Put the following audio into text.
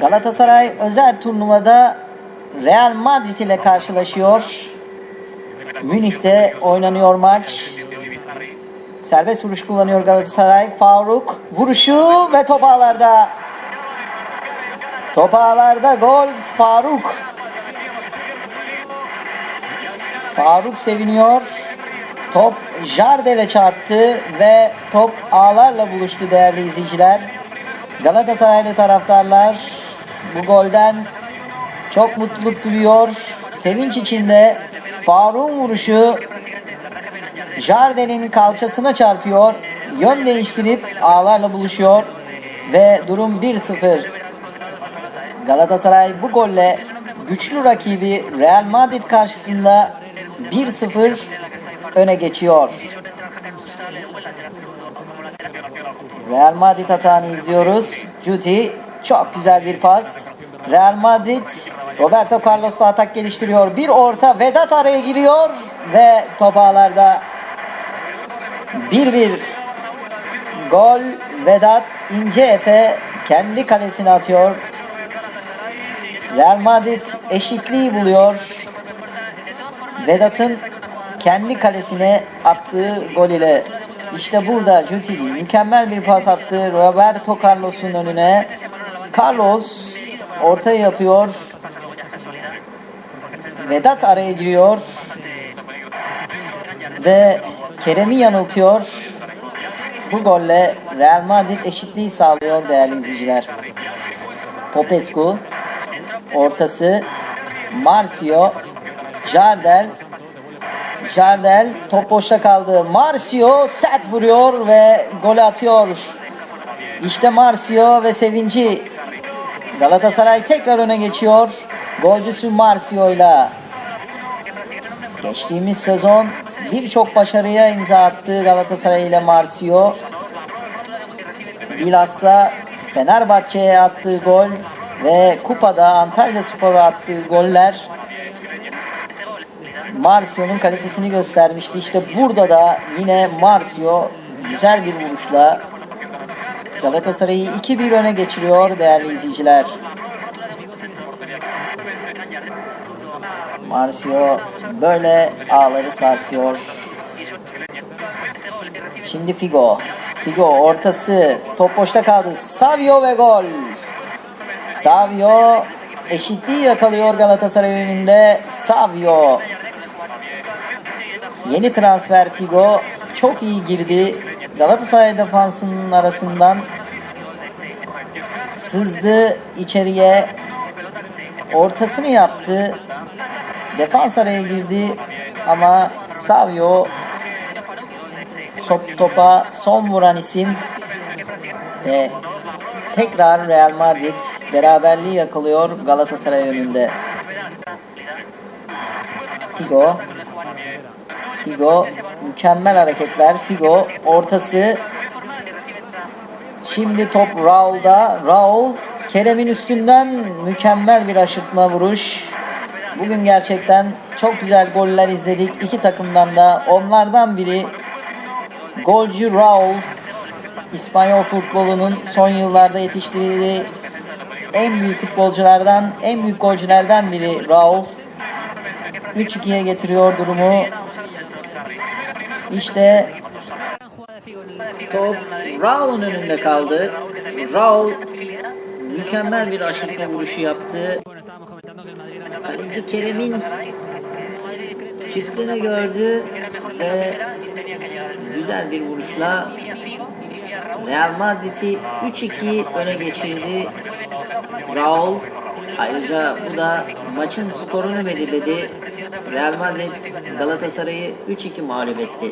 Galatasaray özel turnuvada Real Madrid ile karşılaşıyor. Münih'te oynanıyor maç. Serbest vuruş kullanıyor Galatasaray. Faruk vuruşu ve top ağlarda. Top ağlarda gol Faruk. Faruk seviniyor. Top Jardel'e çarptı ve top ağlarla buluştu değerli izleyiciler. Galatasaraylı taraftarlar bu golden çok mutluluk duyuyor. Sevinç içinde Faruk'un vuruşu Jardel'in kalçasına çarpıyor. Yön değiştirip ağlarla buluşuyor. Ve durum 1-0. Galatasaray bu golle güçlü rakibi Real Madrid karşısında 1-0 öne geçiyor. Real Madrid atağını izliyoruz. Juti çok güzel bir pas. Real Madrid Roberto Carlos'la atak geliştiriyor. Bir orta Vedat araya giriyor ve top ağlarda 1-1 gol Vedat İnce Efe kendi kalesine atıyor. Real Madrid eşitliği buluyor. Vedat'ın kendi kalesine attığı gol ile işte burada Juti mükemmel bir pas attı Roberto Carlos'un önüne. Carlos ortaya yapıyor. Vedat araya giriyor. Ve Kerem'i yanıltıyor. Bu golle Real Madrid eşitliği sağlıyor değerli izleyiciler. Popescu ortası Marcio Jardel Jardel top boşta kaldı. Marcio sert vuruyor ve gol atıyor. İşte Marcio ve sevinci. Galatasaray tekrar öne geçiyor. Golcüsü Marcio ile. Geçtiğimiz sezon birçok başarıya imza attı Galatasaray ile Marcio. Bilhassa Fenerbahçe'ye attığı gol ve kupada Antalya Spor'a attığı goller Marcio'nun kalitesini göstermişti. İşte burada da yine Marcio güzel bir vuruşla Galatasaray'ı 2-1 öne geçiriyor değerli izleyiciler. Marcio böyle ağları sarsıyor. Şimdi Figo. Figo ortası. Top boşta kaldı. Savio ve gol. Savio eşitliği yakalıyor Galatasaray önünde. Savio Yeni transfer Figo çok iyi girdi. Galatasaray defansının arasından sızdı içeriye. Ortasını yaptı. Defans araya girdi ama Savio top topa son vuran isim ve tekrar Real Madrid beraberliği yakalıyor Galatasaray önünde. Figo Figo mükemmel hareketler. Figo ortası. Şimdi top Raul'da. Raul Kerem'in üstünden mükemmel bir aşırtma vuruş. Bugün gerçekten çok güzel goller izledik. iki takımdan da onlardan biri golcü Raul. İspanyol futbolunun son yıllarda yetiştirildiği en büyük futbolculardan, en büyük golcülerden biri Raul. 3-2'ye getiriyor durumu. İşte top Raul'un önünde kaldı. Raul mükemmel bir aşırtma vuruşu yaptı. Kaleci Kerem'in çıktığını gördü ve güzel bir vuruşla Real Madrid'i 3-2 öne geçirdi. Raul ayrıca bu da maçın skorunu belirledi. Real Madrid Galatasaray'ı 3-2 mağlup etti.